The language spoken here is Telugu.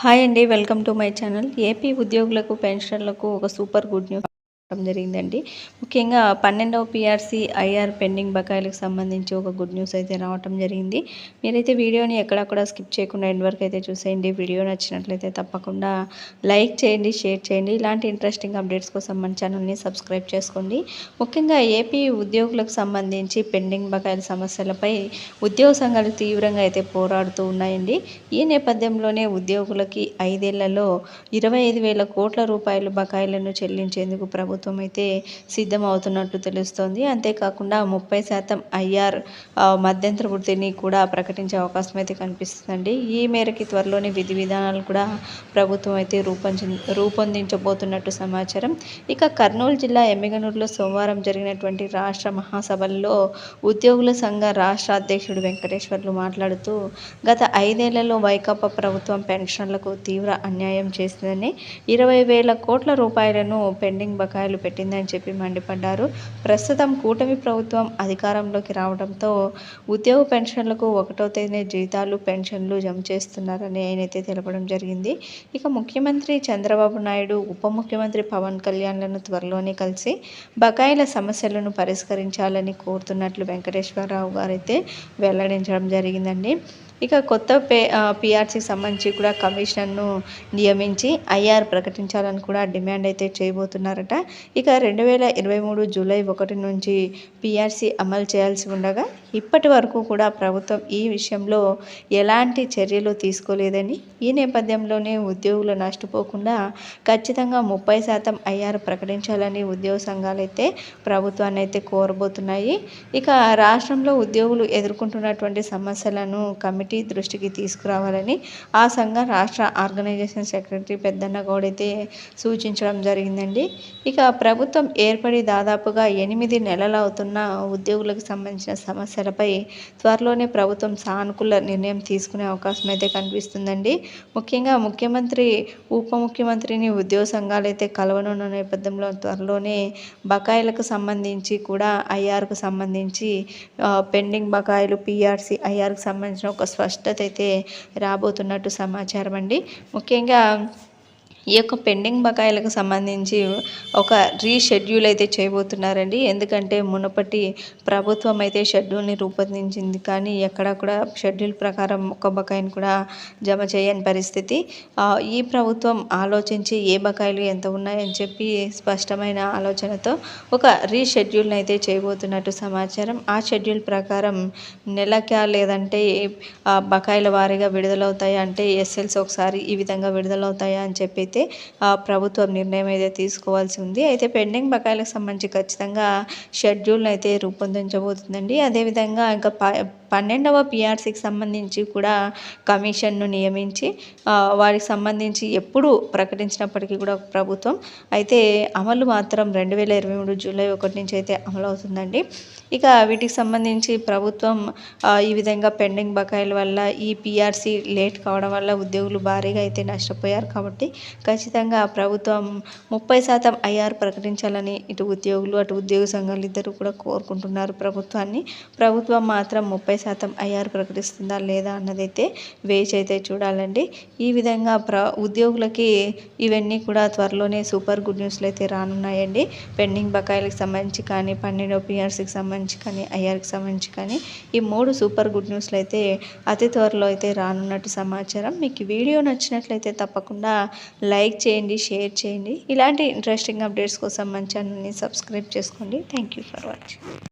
హాయ్ అండి welcome to my channel. AP ఉద్యోగులకు పెన్షన్లకు ఒక సూపర్ గుడ్ న్యూస్. జరిగిందండి. ముఖ్యంగా పన్నెండవ పిఆర్సీ ఐఆర్ పెండింగ్ బకాయిలకు సంబంధించి ఒక గుడ్ న్యూస్ అయితే రావటం జరిగింది. మీరైతే వీడియోని ఎక్కడక్కడ స్కిప్ చేయకుండా ఎండ్ వరకు అయితే చూసేయండి. వీడియో నచ్చినట్లయితే తప్పకుండా లైక్ చేయండి షేర్ చేయండి. ఇలాంటి ఇంట్రెస్టింగ్ అప్డేట్స్ కోసం మన ఛానల్ని సబ్స్క్రైబ్ చేసుకోండి. ముఖ్యంగా ఏపీ ఉద్యోగులకు సంబంధించి పెండింగ్ బకాయిల సమస్యలపై ఉద్యోగ సంఘాలు తీవ్రంగా అయితే పోరాడుతూ ఉన్నాయండి. ఈ నేపథ్యంలోనే ఉద్యోగులకి ఐదేళ్ళలో ఇరవై ఐదు వేల కోట్ల రూపాయల బకాయిలను చెల్లించేందుకు ప్రభుత్వం ప్రభుత్వం అయితే సిద్ధమవుతున్నట్లు తెలుస్తోంది. అంతేకాకుండా ముప్పై శాతం ఐఆర్ మధ్యంతర వృత్తిని కూడా ప్రకటించే అవకాశం అయితే కనిపిస్తుందండి. ఈ మేరకి త్వరలోనే విధి విధానాలు కూడా ప్రభుత్వం అయితే రూపొంది రూపొందించబోతున్నట్టు సమాచారం. ఇక కర్నూలు జిల్లా ఎమ్మిగనూరులో సోమవారం జరిగినటువంటి రాష్ట్ర మహాసభల్లో ఉద్యోగుల సంఘ రాష్ట్ర అధ్యక్షుడు వెంకటేశ్వర్లు మాట్లాడుతూ గత ఐదేళ్ళలో వైకాపా ప్రభుత్వం పెన్షన్లకు తీవ్ర అన్యాయం చేసిందని ఇరవై వేల కోట్ల రూపాయలను పెండింగ్ బకాయి రూపాయలు పెట్టిందని చెప్పి మండిపడ్డారు. ప్రస్తుతం కూటమి ప్రభుత్వం అధికారంలోకి రావడంతో ఉద్యోగ పెన్షన్లకు ఒకటో తేదీ జీతాలు పెన్షన్లు జమ చేస్తున్నారని ఆయనైతే తెలపడం జరిగింది. ఇక ముఖ్యమంత్రి చంద్రబాబు నాయుడు ఉప ముఖ్యమంత్రి పవన్ కళ్యాణ్లను త్వరలోనే కలిసి బకాయిల సమస్యలను పరిష్కరించాలని కోరుతున్నట్లు వెంకటేశ్వరరావు గారైతే వెల్లడించడం జరిగిందండి. ఇక కొత్త పే పీఆర్సీకి సంబంధించి కూడా కమిషనర్ను నియమించి ఐఆర్ ప్రకటించాలని కూడా డిమాండ్ అయితే చేయబోతున్నారట. ఇక రెండు వేల ఇరవై మూడు జూలై ఒకటి నుంచి పీఆర్సీ అమలు చేయాల్సి ఉండగా ఇప్పటి వరకు కూడా ప్రభుత్వం ఈ విషయంలో ఎలాంటి చర్యలు తీసుకోలేదని ఈ నేపథ్యంలోనే ఉద్యోగులు నష్టపోకుండా ఖచ్చితంగా ముప్పై శాతం ఐఆర్ ప్రకటించాలని ఉద్యోగ సంఘాలు అయితే ప్రభుత్వాన్ని అయితే కోరబోతున్నాయి. ఇక రాష్ట్రంలో ఉద్యోగులు ఎదుర్కొంటున్నటువంటి సమస్యలను కమిటీ కమిటీ దృష్టికి తీసుకురావాలని ఆ సంఘం రాష్ట్ర ఆర్గనైజేషన్ సెక్రటరీ పెద్దన్న గౌడ్ అయితే సూచించడం జరిగిందండి. ఇక ప్రభుత్వం ఏర్పడి దాదాపుగా ఎనిమిది నెలలు అవుతున్న ఉద్యోగులకు సంబంధించిన సమస్యలపై త్వరలోనే ప్రభుత్వం సానుకూల నిర్ణయం తీసుకునే అవకాశం అయితే కనిపిస్తుందండి. ముఖ్యంగా ముఖ్యమంత్రి ఉప ముఖ్యమంత్రిని ఉద్యోగ సంఘాలు అయితే కలవనున్న నేపథ్యంలో త్వరలోనే బకాయిలకు సంబంధించి కూడా ఐఆర్కు సంబంధించి పెండింగ్ బకాయిలు పిఆర్సి ఐఆర్కి సంబంధించిన ఒక స్పష్టత అయితే రాబోతున్నట్టు సమాచారం అండి ముఖ్యంగా ఈ యొక్క పెండింగ్ బకాయిలకు సంబంధించి ఒక రీషెడ్యూల్ అయితే చేయబోతున్నారండి. ఎందుకంటే మునపటి ప్రభుత్వం అయితే షెడ్యూల్ని రూపొందించింది. కానీ ఎక్కడ కూడా షెడ్యూల్ ప్రకారం ఒక్క బకాయిని కూడా జమ చేయని పరిస్థితి. ఈ ప్రభుత్వం ఆలోచించి ఏ బకాయిలు ఎంత ఉన్నాయని చెప్పి స్పష్టమైన ఆలోచనతో ఒక రీషెడ్యూల్ని అయితే చేయబోతున్నట్టు సమాచారం. ఆ షెడ్యూల్ ప్రకారం నెలకా లేదంటే బకాయిల వారీగా విడుదలవుతాయా అంటే ఎస్ఎల్స్ ఒకసారి ఈ విధంగా విడుదలవుతాయా అని చెప్పి అయితే ప్రభుత్వం నిర్ణయం అయితే తీసుకోవాల్సి ఉంది. అయితే పెండింగ్ బకాయిలకు సంబంధించి ఖచ్చితంగా షెడ్యూల్ని అయితే రూపొందించబోతుందండి. అదేవిధంగా ఇంకా పన్నెండవ పిఆర్సీకి సంబంధించి కూడా కమిషన్ను నియమించి వారికి సంబంధించి ఎప్పుడు ప్రకటించినప్పటికీ కూడా ప్రభుత్వం అయితే అమలు మాత్రం రెండు వేల ఇరవై మూడు జూలై ఒకటి నుంచి అయితే అమలు అవుతుందండి. ఇక వీటికి సంబంధించి ప్రభుత్వం ఈ విధంగా పెండింగ్ బకాయిల వల్ల ఈ పిఆర్సీ లేట్ కావడం వల్ల ఉద్యోగులు భారీగా అయితే నష్టపోయారు కాబట్టి ఖచ్చితంగా ప్రభుత్వం ముప్పై శాతం ఐఆర్ ప్రకటించాలని ఇటు ఉద్యోగులు అటు ఉద్యోగ సంఘాలు ఇద్దరు కూడా కోరుకుంటున్నారు ప్రభుత్వాన్ని. ప్రభుత్వం మాత్రం ముప్పై శాతం ఐఆర్ ప్రకటిస్తుందా లేదా అన్నదైతే వేచి అయితే చూడాలండి. ఈ విధంగా ప్ర ఉద్యోగులకి ఇవన్నీ కూడా త్వరలోనే సూపర్ గుడ్ న్యూస్లు అయితే రానున్నాయండి. పెండింగ్ బకాయిలకు సంబంధించి కానీ పన్నెండో పిఆర్సీకి సంబంధించి కానీ ఐఆర్కి సంబంధించి కానీ ఈ మూడు సూపర్ గుడ్ న్యూస్లు అయితే అతి త్వరలో అయితే రానున్నట్టు సమాచారం. మీకు వీడియో నచ్చినట్లయితే తప్పకుండా లైక్ చేయండి షేర్ చేయండి. ఇలాంటి ఇంట్రెస్టింగ్ అప్డేట్స్ కోసం మన ఛానల్ని సబ్స్క్రైబ్ చేసుకోండి. Thank you for watching.